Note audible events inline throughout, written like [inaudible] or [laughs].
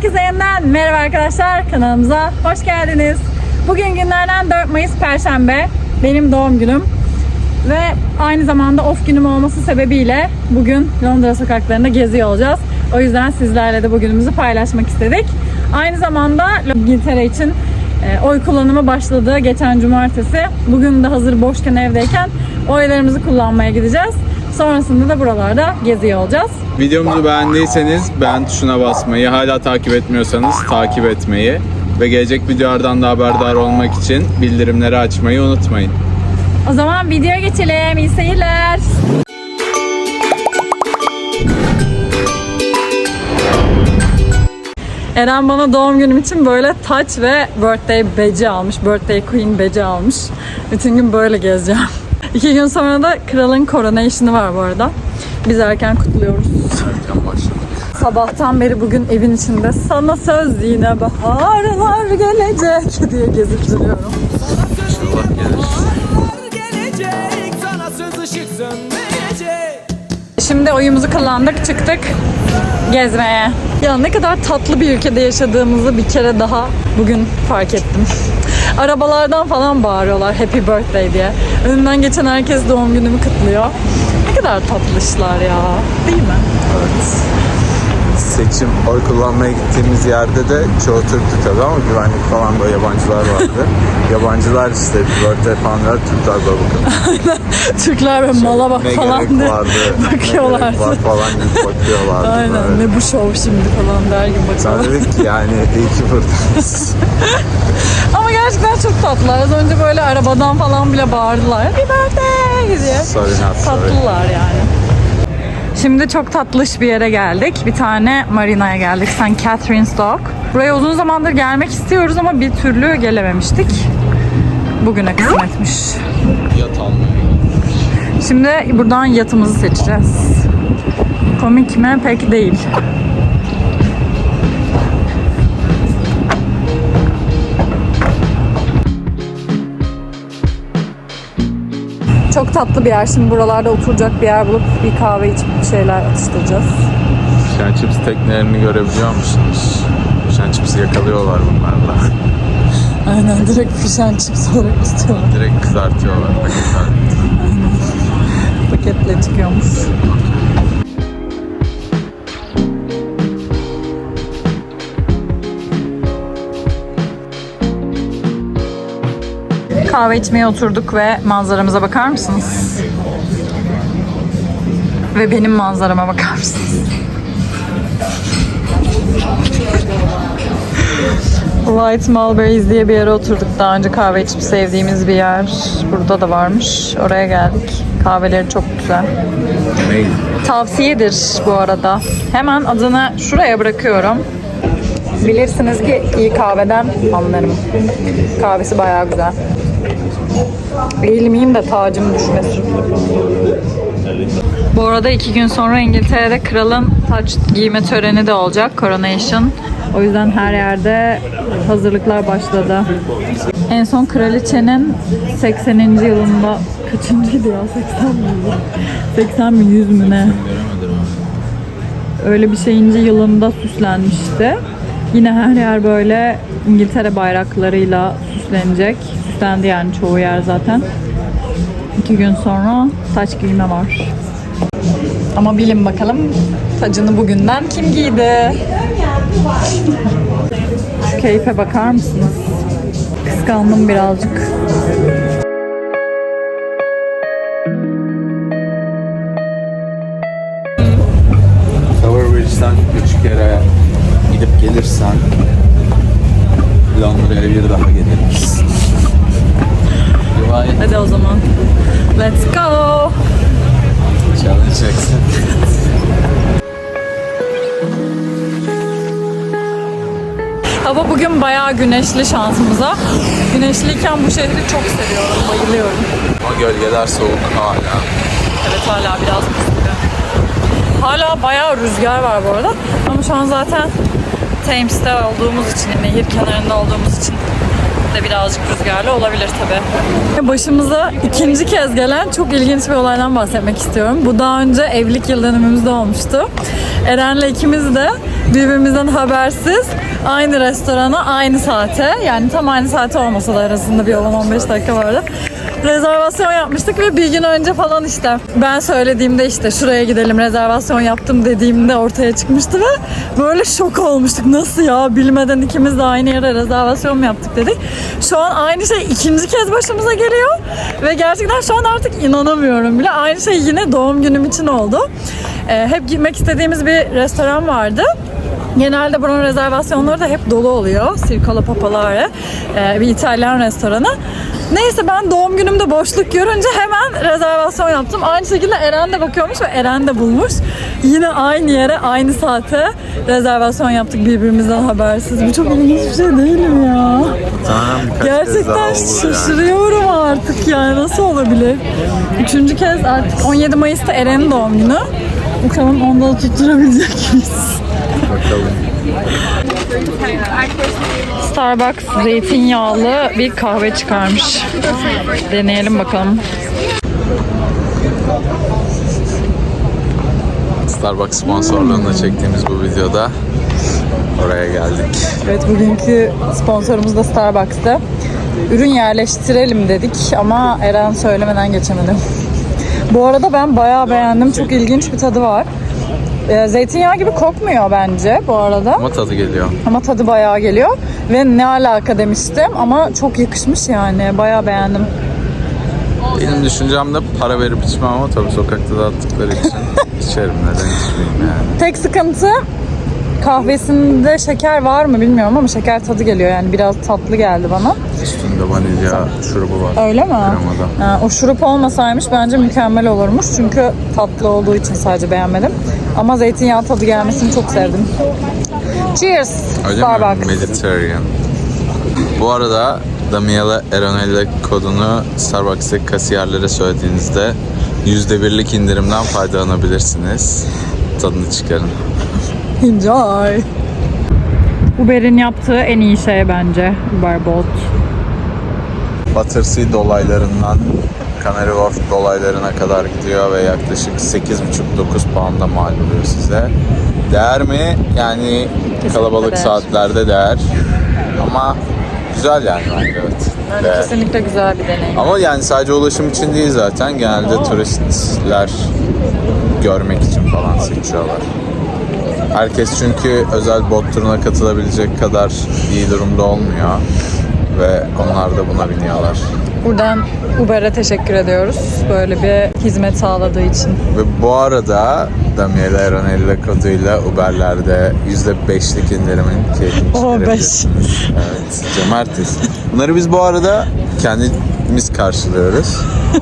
Herkese yeniden merhaba arkadaşlar kanalımıza hoş geldiniz. Bugün günlerden 4 Mayıs Perşembe benim doğum günüm ve aynı zamanda off günüm olması sebebiyle bugün Londra sokaklarında geziyor olacağız. O yüzden sizlerle de bugünümüzü paylaşmak istedik. Aynı zamanda İngiltere için e, oy kullanımı başladı geçen cumartesi. Bugün de hazır boşken evdeyken oylarımızı kullanmaya gideceğiz. Sonrasında da buralarda geziyor olacağız. Videomuzu beğendiyseniz beğen tuşuna basmayı, hala takip etmiyorsanız takip etmeyi ve gelecek videolardan da haberdar olmak için bildirimleri açmayı unutmayın. O zaman videoya geçelim. İyi seyirler. Eren bana doğum günüm için böyle taç ve birthday beci almış. Birthday queen beci almış. Bütün gün böyle gezeceğim. İki gün sonra da kralın coronation'ı var bu arada. Biz erken kutluyoruz. Sabahtan beri bugün evin içinde sana söz yine baharlar gelecek diye gezip duruyorum. Şimdi oyumuzu kullandık, çıktık gezmeye. Ya ne kadar tatlı bir ülkede yaşadığımızı bir kere daha bugün fark ettim. Arabalardan falan bağırıyorlar Happy Birthday diye. Önünden geçen herkes doğum günümü kutluyor. Ne kadar tatlı işler ya. Değil mi? Seçim, oy kullanmaya gittiğimiz yerde de çoğu Türktü tabii ama güvenlik falan böyle yabancılar vardı. [laughs] yabancılar işte birthday falan Türkler böyle bakın. Türkler ve mala bak ne falan gerek diye vardı, ne bakıyorlardı. gerek var falan gibi bakıyorlardı. Aynen böyle. ne bu şov şimdi falan der gibi bakıyorlar. dedik ki yani iyi ki buradayız. [laughs] Ama gerçekten çok tatlılar. Az önce böyle arabadan falan bile bağırdılar. Happy Birthday diye. Sorry not sorry. Tatlılar yani. Şimdi çok tatlış bir yere geldik. Bir tane marinaya geldik. St. Catherine's Dock. Buraya uzun zamandır gelmek istiyoruz ama bir türlü gelememiştik. Bugüne kısmetmiş. Yat Şimdi buradan yatımızı seçeceğiz. Komik mi? Pek değil. Çok tatlı bir yer. Şimdi buralarda oturacak bir yer bulup bir kahve içip bir şeyler atıştıracağız. Fish chips teknelerini görebiliyor musunuz? Fish chips yakalıyorlar bunlarla. [laughs] Aynen direkt and chips olarak tutuyorlar. Direkt kızartıyorlar. paketler. Paketle çıkıyormuş. Kahve içmeye oturduk ve manzaramıza bakar mısınız? Ve benim manzarama bakar mısınız? White Mulberries diye bir yere oturduk. Daha önce kahve içip sevdiğimiz bir yer. Burada da varmış. Oraya geldik. Kahveleri çok güzel. Tavsiyedir bu arada. Hemen adını şuraya bırakıyorum. Bilirsiniz ki iyi kahveden anlarım. Kahvesi bayağı güzel. Eğilmeyeyim de tacım düşmesin. Bu arada iki gün sonra İngiltere'de kralın taç giyme töreni de olacak. Coronation. O yüzden her yerde hazırlıklar başladı. En son kraliçenin 80. yılında kaçıncıydı ya 80 mi? 80 mi 100 mü ne? Öyle bir şeyinci yılında süslenmişti. Yine her yer böyle İngiltere bayraklarıyla süslenecek. Süslendi yani çoğu yer zaten. İki gün sonra taç giyme var. Ama bilin bakalım tacını bugünden kim giydi? Şu keyfe bakar mısınız? Kıskandım birazcık. Tower Bridge'den üç kere gidip gelirsen Londra'ya bir daha geliriz. Rivayet Hadi o zaman. Let's go. challenge accept. Hava bugün bayağı güneşli şansımıza. Güneşliyken bu şehri çok seviyorum, bayılıyorum. Ama gölgeler soğuk hala. Evet hala biraz. Hala bayağı rüzgar var bu arada. Ama şu an zaten Thames'te olduğumuz için, nehir kenarında olduğumuz için de birazcık rüzgarlı olabilir tabii. Başımıza ikinci kez gelen çok ilginç bir olaydan bahsetmek istiyorum. Bu daha önce evlilik yıl olmuştu. Eren'le ikimiz de birbirimizden habersiz aynı restorana aynı saate yani tam aynı saate olmasa da arasında bir olan 15 dakika vardı. Rezervasyon yapmıştık ve bir gün önce falan işte ben söylediğimde işte şuraya gidelim rezervasyon yaptım dediğimde ortaya çıkmıştı ve böyle şok olmuştuk. Nasıl ya bilmeden ikimiz de aynı yere rezervasyon mu yaptık dedik. Şu an aynı şey ikinci kez başımıza geliyor ve gerçekten şu an artık inanamıyorum bile. Aynı şey yine doğum günüm için oldu. Ee, hep gitmek istediğimiz bir restoran vardı. Genelde buranın rezervasyonları da hep dolu oluyor. Circolo Popolare. Ee, bir İtalyan restoranı. Neyse ben doğum günümde boşluk görünce hemen rezervasyon yaptım. Aynı şekilde Eren de bakıyormuş ve Eren de bulmuş. Yine aynı yere, aynı saate rezervasyon yaptık birbirimizden habersiz. Bu çok ilginç bir şey değil mi ya? Tamam Gerçekten şaşırıyorum artık yani nasıl olabilir? Üçüncü kez artık 17 Mayıs'ta Eren'in doğum günü. Bakalım onda da tutturabilecek miyiz? Bakalım. Starbucks zeytinyağlı bir kahve çıkarmış. Deneyelim bakalım. Starbucks sponsorluğunda çektiğimiz bu videoda oraya geldik. Evet bugünkü sponsorumuz da Starbucks'tı. Ürün yerleştirelim dedik ama Eren söylemeden geçemedim. Bu arada ben bayağı beğendim. Çok ilginç bir tadı var. Ee, Zeytinyağı gibi kokmuyor bence bu arada. Ama tadı geliyor. Ama tadı bayağı geliyor. Ve ne alaka demiştim ama çok yakışmış yani. Bayağı beğendim. Benim düşüncem de para verip içmem ama tabii sokakta dağıttıkları için [laughs] içerim. Neden içmeyeyim yani. Tek sıkıntı kahvesinde şeker var mı bilmiyorum ama şeker tadı geliyor yani biraz tatlı geldi bana. Üstünde vanilya şurubu var. Öyle mi? Kremada. Ha, o şurup olmasaymış bence mükemmel olurmuş çünkü tatlı olduğu için sadece beğenmedim. Ama zeytinyağı tadı gelmesini çok sevdim. Cheers! Öyle mi? Starbucks. Mediterranean. Bu arada Damiela Eronella kodunu Starbucks'taki kasiyerlere söylediğinizde %1'lik indirimden faydalanabilirsiniz. Tadını çıkarın. Enjoy! Uber'in yaptığı en iyi şey bence Uberbot. Battersea dolaylarından Canary Wharf dolaylarına kadar gidiyor ve yaklaşık 8,5-9 pound'a mal oluyor size. Değer mi? Yani kalabalık değer. saatlerde değer. Ama güzel yani evet. Yani Değer. kesinlikle güzel bir deneyim. Ama yani sadece ulaşım için değil zaten. Genelde turistler görmek için falan seçiyorlar. Herkes çünkü özel bot turuna katılabilecek kadar iyi durumda olmuyor. Ve onlar da buna biniyorlar. Buradan Uber'e teşekkür ediyoruz. Böyle bir hizmet sağladığı için. Ve bu arada Damiela Eronella koduyla Uber'lerde %5'lik indirimin keyfini [laughs] Oo, çıkarabilirsiniz. Evet, cömertiz. Bunları biz bu arada kendimiz karşılıyoruz.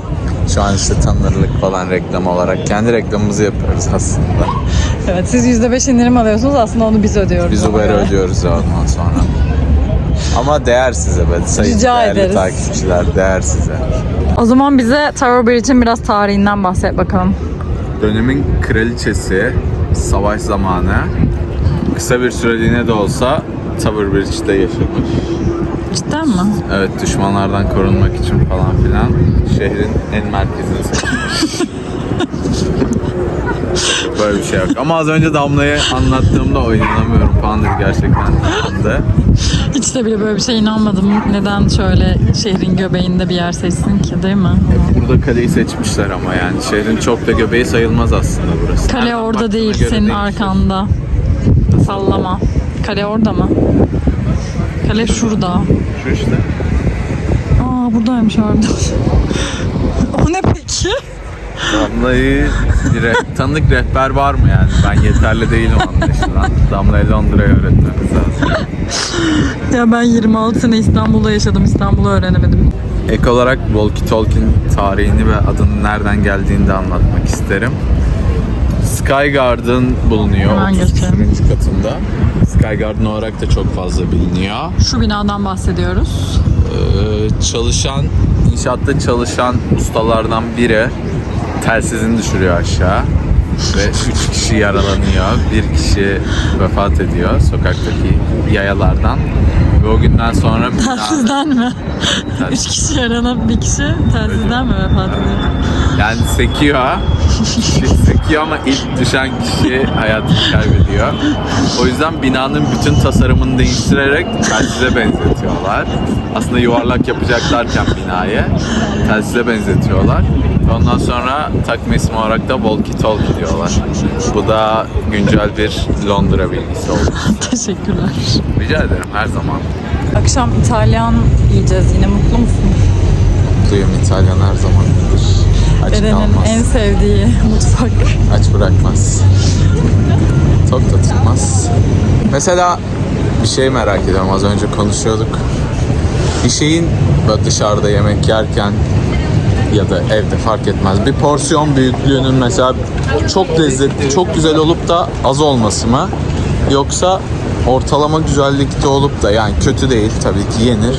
[laughs] Şu an işte tanınırlık falan reklam olarak kendi reklamımızı yapıyoruz aslında. Evet siz %5 indirim alıyorsunuz aslında onu biz ödüyoruz. Biz Uber'e ödüyoruz ondan sonra. Ama değer size be. Sayın Rica değerli ederiz. takipçiler değer size. O zaman bize Tower Bridge'in biraz tarihinden bahset bakalım. Dönemin kraliçesi savaş zamanı kısa bir süreliğine de olsa Tower Bridge'de yaşamış. Cidden mi? Evet düşmanlardan korunmak için falan filan şehrin en merkezini seçmiş. [laughs] Böyle bir şey yok. Ama az önce Damla'ya anlattığımda o inanamıyorum falan dedi gerçekten inandı. Hiç de bile böyle bir şey inanmadım. Neden şöyle şehrin göbeğinde bir yer seçsin ki değil mi? Burada kaleyi seçmişler ama yani şehrin çok da göbeği sayılmaz aslında burası. Kale Nereden orada değil, senin değişir. arkanda. Sallama. Kale orada mı? Kale şurada. Şu işte. Aa buradaymış orada. [laughs] o ne peki? Damla'yı re- tanıdık rehber var mı yani? Ben yeterli değilim anlaşılan. Damla'yı Londra'ya öğretmemiz lazım. Ya ben 26 sene İstanbul'da yaşadım. İstanbul'u öğrenemedim. Ek olarak Walkie Talkie'nin tarihini ve adının nereden geldiğini de anlatmak isterim. Sky Garden bulunuyor Hemen 30 geçelim. katında. Sky Garden olarak da çok fazla biliniyor. Şu binadan bahsediyoruz. Ee, çalışan, inşaatta çalışan ustalardan biri telsizini düşürüyor aşağı. Ve 3 kişi yaralanıyor. Bir kişi vefat ediyor sokaktaki yayalardan. Ve o günden sonra bina- Telsizden mi? Üç kişi yaralanıp bir kişi telsizden mi vefat ediyor? Yani sekiyor. Kişi sekiyor ama ilk düşen kişi hayatını kaybediyor. O yüzden binanın bütün tasarımını değiştirerek telsize benzetiyorlar. Aslında yuvarlak yapacaklarken binayı telsize benzetiyorlar. Ve Ondan sonra takma ismi olarak da walkie talkie diyorlar. Bu da güncel bir Londra bilgisi oldu. [laughs] Teşekkürler. Rica ederim her zaman. Akşam İtalyan yiyeceğiz yine mutlu musun? Mutluyum İtalyan her zaman iyidir. Aç Eren'in kalmaz. en sevdiği [laughs] mutfak. Aç bırakmaz. Tok tutulmaz. Mesela bir şey merak ediyorum az önce konuşuyorduk. Bir şeyin böyle dışarıda yemek yerken ya da evde fark etmez. Bir porsiyon büyüklüğünün mesela çok lezzetli, çok güzel olup da az olması mı? Yoksa ortalama güzellikte olup da yani kötü değil tabii ki yenir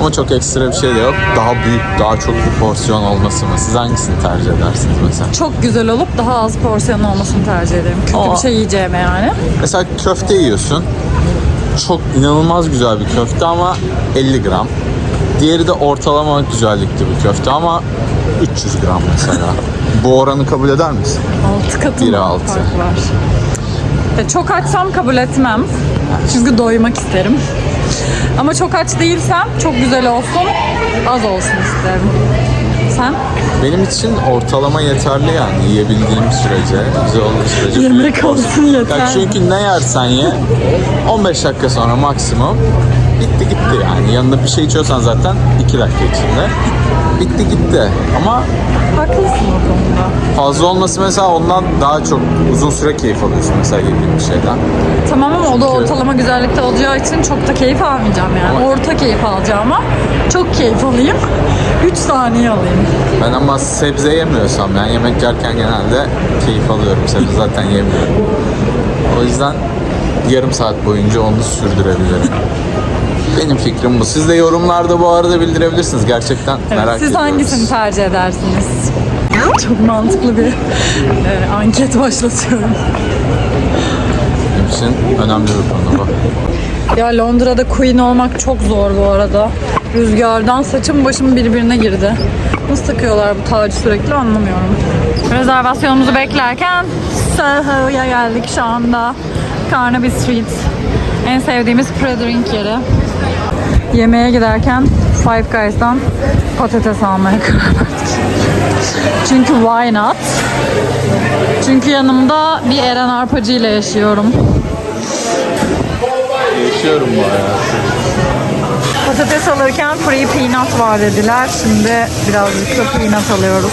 ama çok ekstra bir şey de yok. Daha büyük, daha çok bir porsiyon olması mı? Siz hangisini tercih edersiniz mesela? Çok güzel olup daha az porsiyon olmasını tercih ederim. Kötü Aa. bir şey yiyeceğime yani. Mesela köfte yiyorsun. Çok inanılmaz güzel bir köfte ama 50 gram. Diğeri de ortalama güzellikte bir köfte ama 300 gram mesela. Bu oranı kabul eder misin? Altı katı Biri mı altı. fark var. E, çok açsam kabul etmem. Çünkü doymak isterim. Ama çok aç değilsem çok güzel olsun, az olsun isterim. Sen? Benim için ortalama yeterli yani yiyebildiğim sürece, güzel olduğu sürece. Yemek olsun yeter. Ya çünkü ne yersen ye 15 dakika sonra maksimum bitti gitti yani. Yanında bir şey içiyorsan zaten 2 dakika içinde bitti gitti. Ama Haklısın o konuda. fazla olması mesela ondan daha çok uzun süre keyif alıyorsun mesela yediğin bir şeyden. Tamam ama o da ortalama güzellikte olacağı için çok da keyif almayacağım yani. Ama- Orta keyif alacağım ama çok keyif alayım. 3 saniye alayım. Ben ama sebze yemiyorsam yani yemek yerken genelde keyif alıyorum. Sebze [laughs] zaten yemiyorum. O yüzden yarım saat boyunca onu sürdürebilirim. Benim fikrim bu. Siz de yorumlarda bu arada bildirebilirsiniz. Gerçekten Evet, merak siz ediyoruz. hangisini tercih edersiniz? Çok mantıklı bir e, anket başlatıyorum. Benim için önemli bir konu bu. [laughs] Ya Londra'da queen olmak çok zor bu arada. Rüzgardan saçım başım birbirine girdi. Nasıl takıyorlar bu tacı sürekli anlamıyorum. Rezervasyonumuzu beklerken Soho'ya geldik şu anda. Carnaby Street. En sevdiğimiz pre-drink yeri. Yemeğe giderken Five Guys'dan patates almaya karar verdik. Çünkü why not? Çünkü yanımda bir Eren Arpacı ile yaşıyorum. Yaşıyorum bu hayatı. Patates alırken free peanut var dediler. Şimdi birazcık da peanut alıyoruz.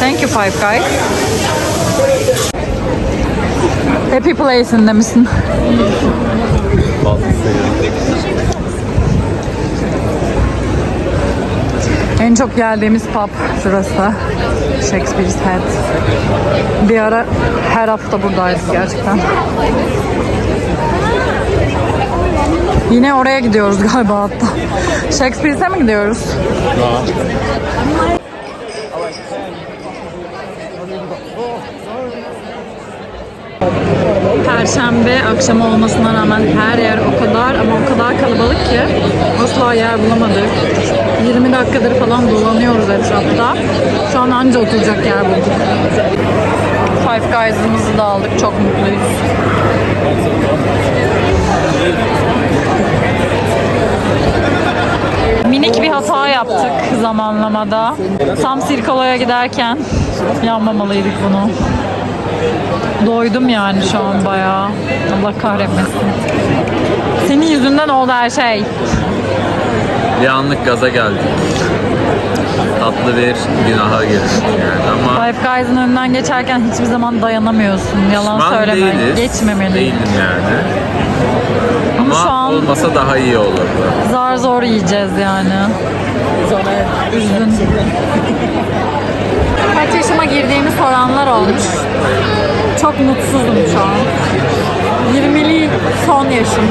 Thank you Five Guys. Happy Place'inde misin? En çok geldiğimiz pub şurası. Shakespeare's Head. Bir ara her hafta buradaydık gerçekten. Yine oraya gidiyoruz galiba hatta. Shakespeare'e mi gidiyoruz? Perşembe akşamı olmasına rağmen her yer o kadar ama o kadar kalabalık ki asla yer bulamadık. 20 dakikadır falan dolanıyoruz etrafta. Şu an anca oturacak yer bulduk. Five Guys'ımızı da aldık. Çok mutluyuz. Minik bir hata yaptık zamanlamada. Tam Sirkalo'ya giderken yanmamalıydık bunu. Doydum yani şu an bayağı. Allah kahretmesin. Senin yüzünden oldu her şey. Bir anlık gaza geldik. Tatlı bir günaha girdik yani ama Five Guys'ın önünden geçerken hiçbir zaman dayanamıyorsun. Yalan pişman söyleme. değiliz. Geçmemeli. Değilim yani. Ama Ama şu an olmasa daha iyi olurdu. zar zor yiyeceğiz yani. Üzdün. Kaç yaşıma girdiğimi soranlar olmuş. Çok mutsuzum şu an. 20'li son yaşım.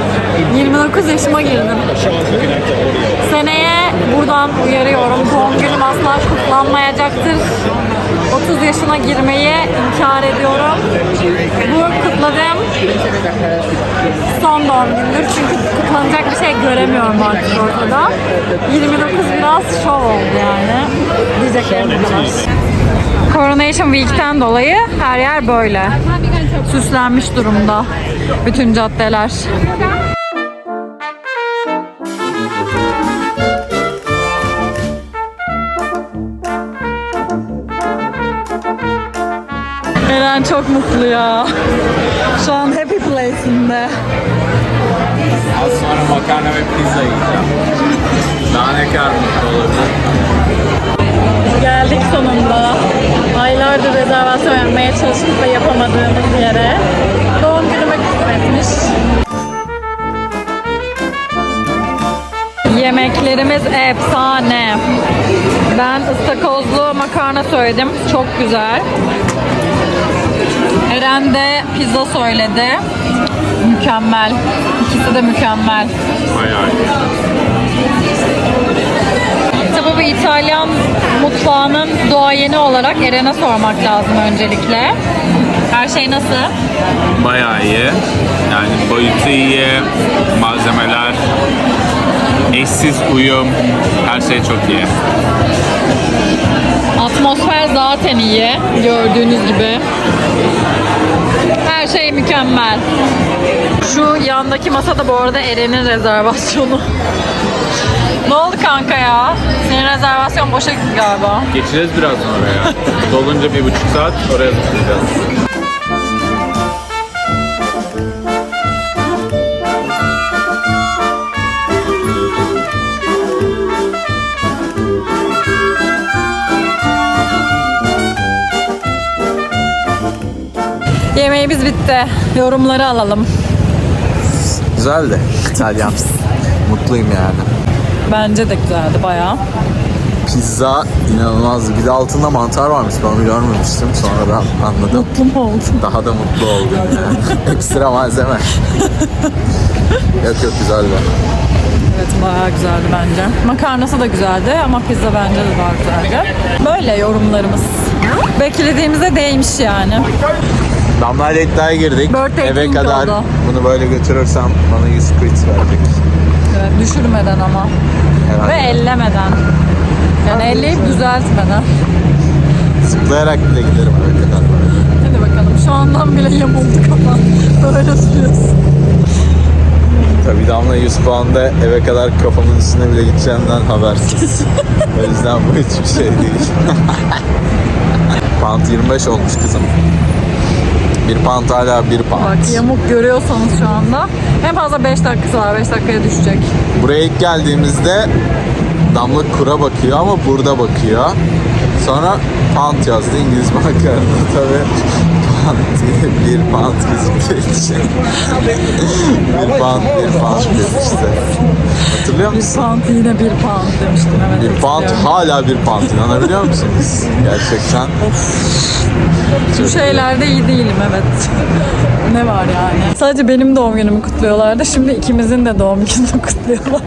29 yaşıma girdim. Seneye buradan uyarıyorum. Doğum günüm asla kutlanmayacaktır. 30 yaşına girmeyi inkar ediyorum. Bu kutladığım son doğum gündür. Çünkü kutlanacak bir şey göremiyorum artık ortada. 29 biraz şov oldu yani. Diyeceklerim bu kadar. Coronation Week'ten dolayı her yer böyle. Süslenmiş durumda. Bütün caddeler. Eren çok mutlu ya. Şu an happy place'inde. Az sonra makarna ve pizza yiyeceğim. Daha ne kadar mutlu olabilir? Geldik sonunda. Aylardır rezervasyon yapmaya çalışıp da yapamadığımız yere. Doğum günüme kısmetmiş. Yemeklerimiz efsane. Ben ıstakozlu makarna söyledim. Çok güzel. Eren de pizza söyledi. Mükemmel. İkisi de mükemmel. Bayağı iyi. Tabii bu İtalyan mutfağının doğayeni olarak Eren'e sormak lazım öncelikle. Her şey nasıl? Bayağı iyi. Yani boyutu iyi, malzemeler, eşsiz uyum, her şey çok iyi. Atmosfer zaten iyi. Gördüğünüz gibi. Her şey mükemmel. Şu yandaki masada bu arada Eren'in rezervasyonu. Ne oldu kanka ya? Senin rezervasyon boşa gitti galiba. Geçeceğiz birazdan oraya. [laughs] Dolunca bir buçuk saat oraya zıplayacağız. Yemeğimiz bitti. Yorumları alalım. Güzeldi. İtalyan. [laughs] Mutluyum yani. Bence de güzeldi bayağı. Pizza inanılmazdı. Bir de altında mantar varmış. Ben onu görmemiştim. Sonradan anladım. Mutlu mu oldun? Daha da mutlu oldum yani. [laughs] Ekstra malzeme. yok yok güzeldi. Evet bayağı güzeldi bence. Makarnası da güzeldi ama pizza bence de daha güzeldi. Böyle yorumlarımız. Beklediğimize değmiş yani. Damla ile iddiaya girdik. Birthday Eve king kadar oldu. bunu böyle götürürsem bana 100 quid verecek. Evet, düşürmeden ama. Herhalde. Ve ellemeden. Yani elleyip düzeltmeden. Zıplayarak bile giderim eve kadar. Hadi bakalım şu andan bile yamuldu kafan. Böyle duruyorsun. Tabii Damla 100 puanda eve kadar kafamın üstüne bile gideceğimden habersiz. o yüzden bu hiçbir şey değil. [laughs] Pound 25 olmuş kızım. Bir pound hala bir pound. Bak yamuk görüyorsanız şu anda. En fazla 5 dakikası var. 5 dakikaya düşecek. Buraya ilk geldiğimizde Damla kura bakıyor ama burada bakıyor. Sonra pound yazdı İngiliz bankalarında [laughs] tabii pound [laughs] değil, bir pound gözüktüğü için. bir pound, bir pound demişti. Hatırlıyor Bir musun? pound yine bir pound demiştim. Evet, Bir pound hala bir pound inanabiliyor musunuz? Gerçekten. Bu şeylerde iyi değilim evet. ne var yani? Sadece benim doğum günümü kutluyorlardı. Şimdi ikimizin de doğum gününü [laughs] kutluyorlar.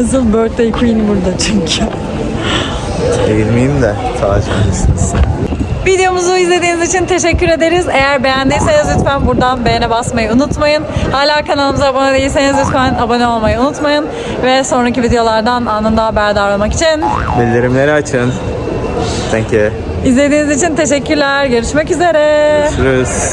Asıl birthday queen burada çünkü. Eğilmeyeyim de öncesiniz. Videomuzu izlediğiniz için teşekkür ederiz. Eğer beğendiyseniz lütfen buradan beğene basmayı unutmayın. Hala kanalımıza abone değilseniz lütfen abone olmayı unutmayın. Ve sonraki videolardan anında haberdar olmak için Bildirimleri açın. Thank you. izlediğiniz için teşekkürler. Görüşmek üzere. Görüşürüz.